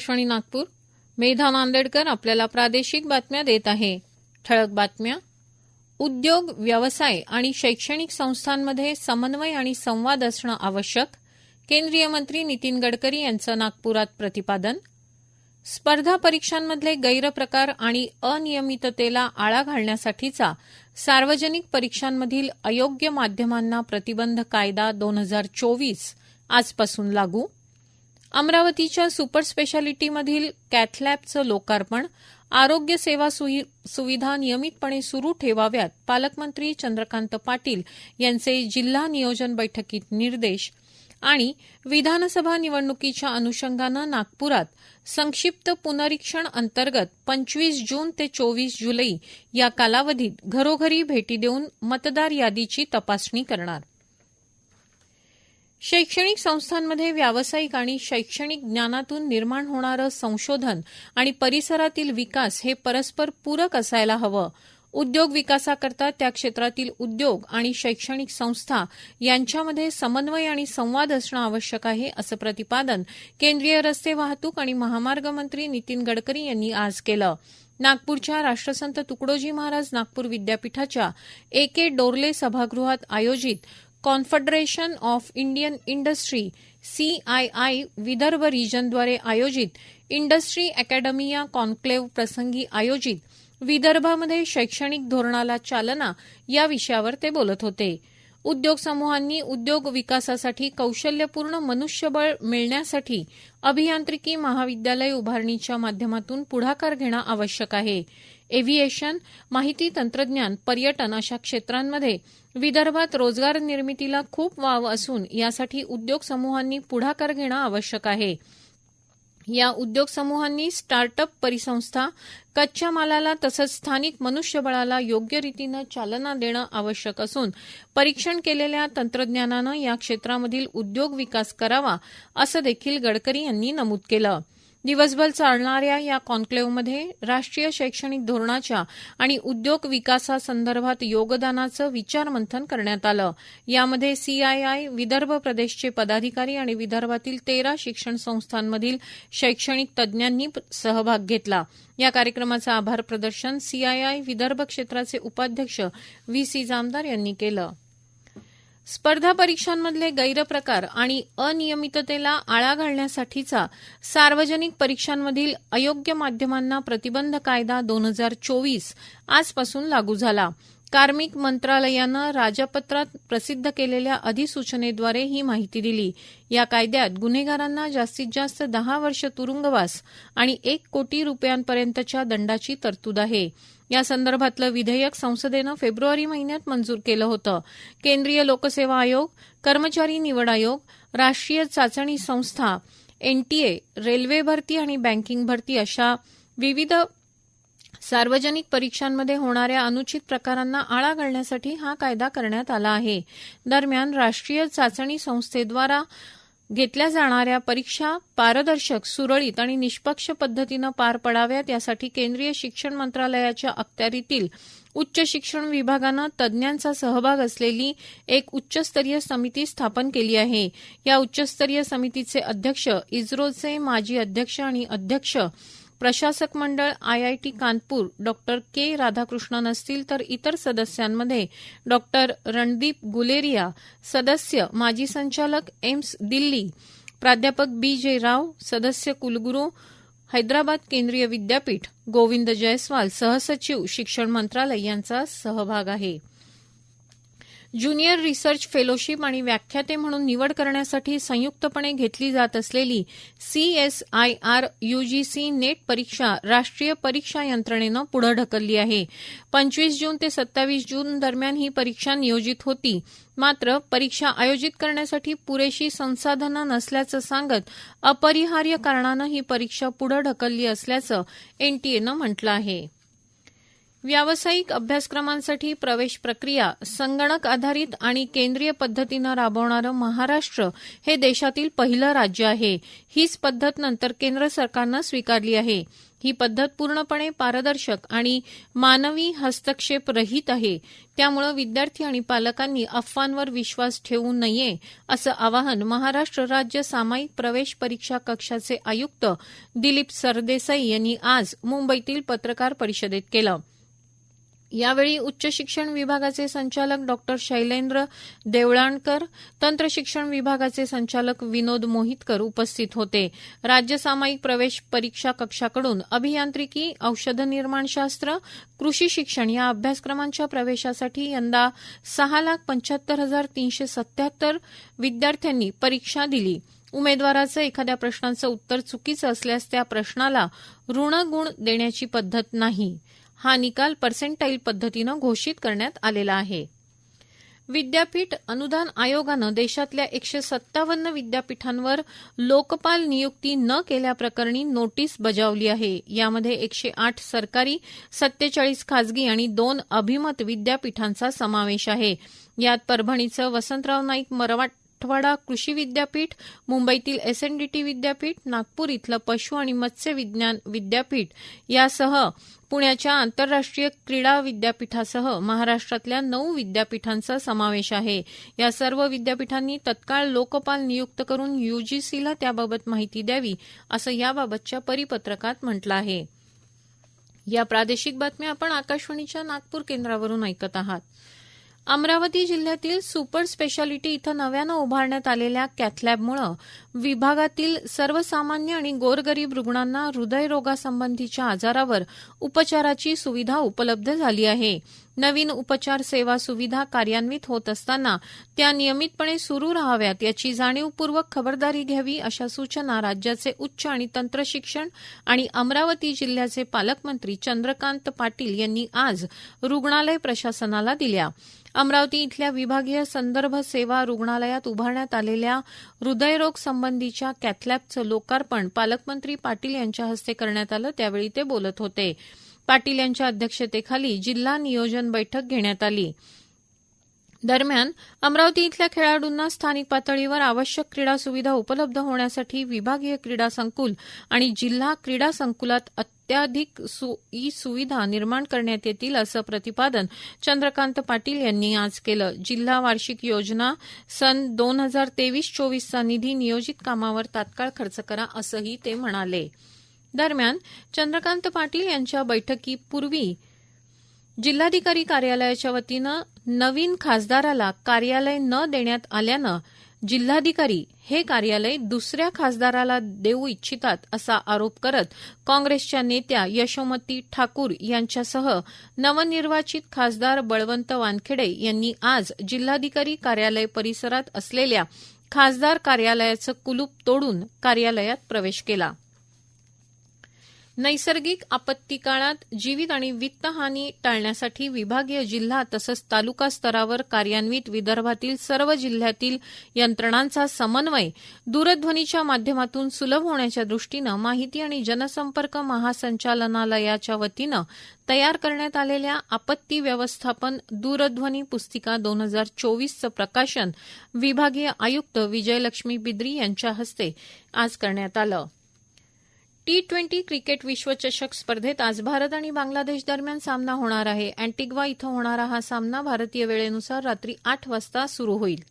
आकाशवाणी नागपूर. मेधा नांदेडकर आपल्याला प्रादेशिक बातम्या देत आहे. ठळक बातम्या. उद्योग व्यवसाय आणि शैक्षणिक संस्थांमध्ये समन्वय आणि संवाद असणं आवश्यक. केंद्रीय मंत्री नितीन गडकरी यांचं नागपुरात प्रतिपादन. स्पर्धा परीक्षांमधले गैरप्रकार आणि अनियमिततेला आळा घालण्यासाठीचा सार्वजनिक परीक्षांमधील अयोग्य माध्यमांना प्रतिबंध कायदा दोन हजार चोवीस आजपासून लागू. अमरावतीच्या सुपर स्पेशालिटीमधील कॅथलॅबचं लोकार्पण आरोग्य सेवा सुविधा नियमितपणे सुरू ठेवाव्यात पालकमंत्री चंद्रकांत पाटील यांचे जिल्हा नियोजन बैठकीत निर्देश आणि विधानसभा निवडणुकीच्या अनुषंगानं नागपुरात संक्षिप्त पुनरीक्षण अंतर्गत पंचवीस जून ते चोवीस जुलै या कालावधीत घरोघरी भेटी देऊन मतदार यादीची तपासणी करणार. शैक्षणिक संस्थांमध्ये व्यावसायिक आणि शैक्षणिक ज्ञानातून निर्माण होणारं संशोधन आणि परिसरातील विकास हे परस्पर पूरक असायला हवं. उद्योग विकासाकरता त्या क्षेत्रातील उद्योग आणि शैक्षणिक संस्था यांच्यामध्ये समन्वय आणि संवाद असणं आवश्यक आहे असं प्रतिपादन केंद्रीय रस्ते वाहतूक आणि महामार्ग मंत्री नितीन गडकरी यांनी आज केलं. नागपूरच्या राष्ट्रसंत तुकडोजी महाराज नागपूर विद्यापीठाच्या ए के डोरले सभागृहात आयोजित confederation of Indian industry CII Vidarbha रिजनद्वारे आयोजित इंडस्ट्री अकॅडमी या कॉन्क्लेव्ह प्रसंगी आयोजित विदर्भामध्ये शैक्षणिक धोरणाला चालना या विषयावर ते बोलत होते. उद्योग समूहांनी उद्योग विकासासाठी कौशल्यपूर्ण मनुष्यबळ मिळण्यासाठी अभियांत्रिकी महाविद्यालय उभारणीच्या माध्यमातून पुढाकार घेणं आवश्यक आहे. एव्हिएशन माहिती तंत्रज्ञान पर्यटन अशा क्षेत्रांमध्ये विदर्भात रोजगार निर्मितीला खूप वाव असून यासाठी उद्योग समूहांनी पुढाकार घेणं आवश्यक आहे. या उद्योग समूहांनी स्टार्टअप परिसंस्था कच्च्या मालाला तसंच स्थानिक मनुष्यबळाला योग्य रीतीनं चालना देणं आवश्यक असून परीक्षण केलेल्या तंत्रज्ञानानं या क्षेत्रामधील उद्योग विकास करावा असं देखील गडकरी यांनी नमूद केलं. दिवसभर चालणाऱ्या या कॉन्क्लेव्हमध्ये राष्ट्रीय शैक्षणिक धोरणाच्या आणि उद्योग विकासासंदर्भात योगदानाचं विचारमंथन करण्यात आलं. यामध्ये सीआयआय विदर्भ प्रदेशचे पदाधिकारी आणि विदर्भातील तेरा शिक्षण संस्थांमधील शैक्षणिक तज्ज्ञांनी सहभाग घेतला. या कार्यक्रमाचं आभार प्रदर्शन सीआयआय विदर्भ क्षेत्राचे उपाध्यक्ष व्ही सी जामदार यांनी केलं. स्पर्धा परीक्षांमधले गैरप्रकार आणि अनियमिततेला आळा घालण्यासाठीचा सार्वजनिक परीक्षांमधील अयोग्य माध्यमांना प्रतिबंध कायदा दोन हजार चोवीस आजपासून लागू झाला. कार्मिक मंत्रालयानं राजपत्रात प्रसिद्ध केलेल्या अधिसूचनेद्वारे ही माहिती दिली. या कायद्यात गुन्हेगारांना जास्तीत जास्त दहा वर्ष तुरुंगवास आणि एक कोटी रुपयांपर्यंतच्या दंडाची तरतूद आहे. या संदर्भातलं विधेयक संसदेनं फेब्रुवारी महिन्यात मंजूर केलं होतं. केंद्रीय लोकसेवा आयोग कर्मचारी निवड आयोग राष्ट्रीय चाचणी संस्था एनटीए रेल्वे भरती आणि बँकिंग भरती अशा विविध सार्वजनिक परीक्षांमध्ये होणाऱ्या अनुचित प्रकारांना आळा घालण्यासाठी हा कायदा करण्यात आला आहे. दरम्यान राष्ट्रीय चाचणी संस्थेद्वारा घेतल्या जाणाऱ्या परीक्षा पारदर्शक सुरळीत आणि निष्पक्ष पद्धतीनं पार पडाव्यात यासाठी केंद्रीय शिक्षण मंत्रालयाच्या अखत्यारीतील उच्च शिक्षण विभागानं तज्ज्ञांचा सहभाग असलेली एक उच्चस्तरीय समिती स्थापन केली आहे. या उच्चस्तरीय समितीचे अध्यक्ष इस्रोचे माजी अध्यक्ष आणि अध्यक्ष प्रशासक मंडळ IIT Kanpur doctor K. Radhakrishnan असतील तर इतर सदस्यांमध्ये डॉक्टर रणदीप गुलेरिया सदस्य माजी संचालक एम्स दिल्ली प्राध्यापक बी. जे. राव सदस्य कुलगुरू हैदराबाद केंद्रीय विद्यापीठ गोविंद जयस्वाल सहसचिव शिक्षण मंत्रालय यांचा सहभाग आहे. ज्युनियर रिसर्च फेलोशिप आणि व्याख्याते म्हणून निवड करण्यासाठी संयुक्तपणे घेतली जात असलेली सीएसआयआर यूजीसी नेट परीक्षा राष्ट्रीय परीक्षा यंत्रणेनं पुढे ढकलली आहे. पंचवीस जून ते सत्तावीस जून दरम्यान ही परीक्षा नियोजित होती. मात्र परीक्षा आयोजित करण्यासाठी पुरेशी संसाधनं नसल्याचं सांगत अपरिहार्य कारणानं ही परीक्षा पुढे ढकलली असल्याचं एनटीएनं म्हटलं आहे. व्यावसायिक अभ्यासक्रमांसाठी प्रवेश प्रक्रिया संगणक आधारित आणि केंद्रीय पद्धतीनं राबवणारं महाराष्ट्र हे देशातील पहिलं राज्य आहे. हीच पद्धत नंतर केंद्र सरकारनं स्वीकारली आहे. ही पद्धत पूर्णपणे पारदर्शक आणि मानवी हस्तक्षेप रहित आहे. त्यामुळे विद्यार्थी आणि पालकांनी अफवांवर विश्वास ठेवू नये असं आवाहन महाराष्ट्र राज्य सामायिक प्रवेश परीक्षा कक्षाचे आयुक्त दिलीप सरदेसाई यांनी आज मुंबईतील पत्रकार परिषदेत केलं. यावेळी उच्च शिक्षण विभागाचे संचालक डॉ. शैलेंद्र देवळाणकर तंत्र शिक्षण विभागाचे संचालक विनोद मोहितकर उपस्थित होते. राज्य सामायिक प्रवेश परीक्षा कक्षाकडून अभियांत्रिकी औषध निर्माणशास्त्र कृषी शिक्षण या अभ्यासक्रमांच्या प्रवेशासाठी यंदा सहा लाख पंच्याहत्तर हजार तीनशे सत्याहत्तर विद्यार्थ्यांनी परीक्षा दिली. उमेदवाराचं एखाद्या प्रश्नाचं उत्तर चुकीचं असल्यास त्या प्रश्नाला ऋण गुण देण्याची पद्धत नाही. हा निकाल पर्सेंटाईल पद्धतीनं घोषित करण्यात आलेला आहे. विद्यापीठ अनुदान आयोगानं देशातल्या एकशे सत्तावन्न विद्यापीठांवर लोकपाल नियुक्ती न केल्याप्रकरणी नोटीस बजावली आहे. यामध्ये एकशे आठ सरकारी सत्तेचाळीस खाजगी आणि दोन अभिमत विद्यापीठांचा समावेश आहे. यात परभणीचं वसंतराव नाईक मरवाट मराठवाडा कृषी विद्यापीठ मुंबईतील एसएनडीटी विद्यापीठ नागपूर इथलं पशु आणि मत्स्य विज्ञान विद्यापीठ यासह पुण्याच्या आंतरराष्ट्रीय क्रीडा विद्यापीठासह महाराष्ट्रातल्या नऊ विद्यापीठांचा समावेश आहे. या सर्व विद्यापीठांनी तत्काळ लोकपाल नियुक्त करून यूजीसीला त्याबाबत माहिती द्यावी असं याबाबतच्या परिपत्रकात म्हटलं आहे. या प्रादेशिक बातम्या आपण आकाशवाणीच्या नागपूर केंद्रावरून ऐकत आहात. अमरावती जिल्ह्यातील सुपर स्पेशालिटी इथं नव्यानं उभारण्यात आलेल्या कॅथलॅबमुळे विभागातील सर्वसामान्य आणि गोरगरीब रुग्णांना हृदयरोगासंबंधीच्या आजारावर उपचाराची सुविधा उपलब्ध झाली आहे. नवीन उपचार सेवा सुविधा कार्यान्वित होत असताना त्या नियमितपणे सुरू राहाव्यात याची जाणीवपूर्वक खबरदारी घ्यावी अशा सूचना राज्याचे उच्च आणि तंत्रशिक्षण आणि अमरावती जिल्ह्याचे पालकमंत्री चंद्रकांत पाटील यांनी आज रुग्णालय प्रशासनाला दिल्या. अमरावती इथल्या विभागीय संदर्भ सेवा रुग्णालयात उभारण्यात आलेल्या हृदयरोग संबंधीच्या कॅथलॅबचं लोकार्पण पालकमंत्री पाटील यांच्या हस्ते करण्यात आलं त्यावेळी ते बोलत होते. पाटील यांच्या अध्यक्षतेखाली जिल्हा नियोजन बैठक घेण्यात आली. दरम्यान अमरावती इथल्या खेळाडूंना स्थानिक पातळीवर आवश्यक क्रीडा सुविधा उपलब्ध होण्यासाठी विभागीय क्रीडा संकुल आणि जिल्हा क्रीडा संकुलात अत्याधिक ई सुविधा निर्माण करण्यात येतील असं प्रतिपादन चंद्रकांत पाटील यांनी आज केलं. जिल्हा वार्षिक योजना सन दोन हजार तेवीस चोवीसचा निधी नियोजित कामावर तात्काळ खर्च करा असंही ते म्हणाले. दरम्यान चंद्रकांत पाटील यांच्या बैठकीपूर्वी जिल्हाधिकारी कार्यालयाच्या वतीनं नवीन खासदाराला कार्यालय न देण्यात आल्यानं जिल्हाधिकारी हे कार्यालय दुसऱ्या खासदाराला देऊ इच्छितात असा आरोप करत काँग्रेसच्या नेत्या यशोमती ठाकूर यांच्यासह नवनिर्वाचित खासदार बळवंत वानखेडे यांनी आज जिल्हाधिकारी कार्यालय परिसरात असलेल्या खासदार कार्यालयाचं कुलूप तोडून कार्यालयात प्रवेश केला. नैसर्गिक आपत्ती काळात जीवित आणि वित्तहानी टाळण्यासाठी विभागीय जिल्हा तसंच तालुका स्तरावर कार्यान्वित विदर्भातील सर्व जिल्ह्यातील यंत्रणांचा समन्वय दूरध्वनीच्या माध्यमातून सुलभ होण्याच्या दृष्टीनं माहिती आणि जनसंपर्क महासंचालनालयाच्या वतीनं तयार करण्यात आलेल्या आपत्ती व्यवस्थापन दूरध्वनी पुस्तिका दोन हजार चोवीसचं प्रकाशन विभागीय आयुक्त विजयलक्ष्मी बिद्री यांच्या हस्ते आज करण्यात आलं. टी ट्वेंटी क्रिकेट विश्वचषक स्पर्धेत आज भारत आणि बांगलादेश दरम्यान सामना होणार आहे. अँटिग्वा इथं होणारा हा सामना भारतीय वेळेनुसार रात्री आठ वाजता सुरू होईल.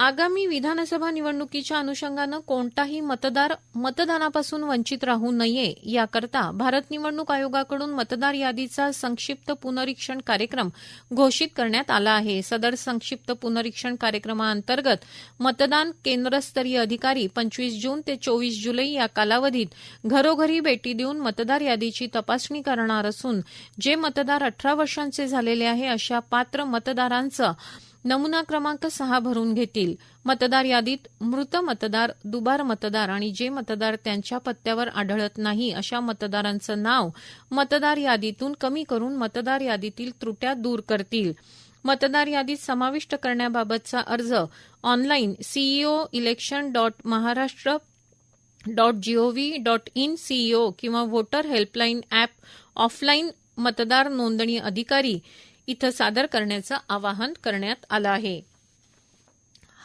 आगामी विधानसभा निवडणुकीच्या अनुषंगानं कोणताही मतदार मतदानापासून वंचित राहू नये याकरता भारत निवडणूक आयोगाकडून मतदार यादीचा संक्षिप्त पुनरीक्षण कार्यक्रम घोषित करण्यात आला आहे. सदर संक्षिप्त पुनरीक्षण कार्यक्रमाअंतर्गत मतदान केंद्रस्तरीय अधिकारी पंचवीस जून ते चोवीस जुलै या कालावधीत घरोघरी भेटी देऊन मतदार यादीची तपासणी करणार असून जे मतदार अठरा वर्षांचे झालेले आहे अशा पात्र मतदारांचं नमुना क्रमांक सहा भरून घेतील. मतदार यादीत मृत मतदार दुबार मतदार आणि जे मतदार त्यांच्या पत्त्यावर आढळत नाही अशा मतदारांचं नाव मतदार यादीतून कमी करून मतदार यादीतील त्रुट्या दूर करतील. मतदार यादीत समाविष्ट करण्याबाबतचा अर्ज online CEO election dot Maharashtra dot GOV dot in CEO किंवा व्होटर हेल्पलाईन ॲप ऑफलाईन मतदार नोंदणी अधिकारी इथं सादर करण्याचं आवाहन करण्यात आलं आहे.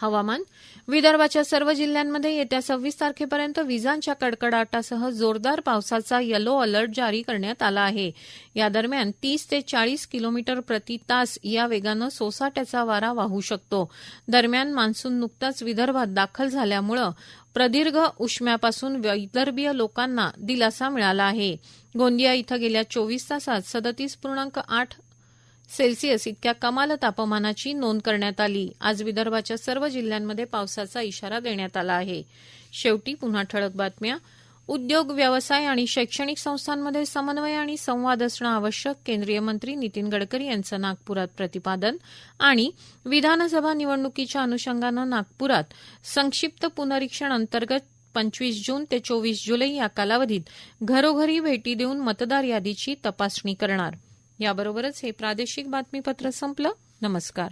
हवामान विदर्भाच्या सर्व जिल्ह्यांमध्ये येत्या सव्वीस तारखेपर्यंत विजांच्या कडकडाटासह जोरदार पावसाचा यलो अलर्ट जारी करण्यात आला आहे. या दरम्यान तीस ते चाळीस किलोमीटर प्रति तास या वेगानं सोसाट्याचा वारा वाहू शकतो. दरम्यान मान्सून नुकताच विदर्भात दाखल झाल्यामुळं प्रदीर्घ उष्म्यापासून विदर्भीय लोकांना दिलासा मिळाला आहे. गोंदिया इथं गेल्या चोवीस तासात सदतीस पूर्णांक आठ सेल्सिअस इतक्या कमाल तापमानाची नोंद करण्यात आली. आज विदर्भाच्या सर्व जिल्ह्यांमध्ये पावसाचा इशारा देण्यात आला आहे. शेवटी पुन्हा ठळक बातम्या. उद्योग व्यवसाय आणि शैक्षणिक संस्थांमध्ये समन्वय आणि संवाद असणं आवश्यक केंद्रीय मंत्री नितीन गडकरी यांचं नागपुरात प्रतिपादन आणि विधानसभा निवडणुकीच्या अनुषंगानं नागपुरात संक्षिप्त पुनरीक्षण अंतर्गत पंचवीस जून ते चोवीस जुलै या कालावधीत घरोघरी भेटी देऊन मतदार यादीची तपासणी करणार. याबरोबरच हे प्रादेशिक बातमीपत्र संपलं. नमस्कार.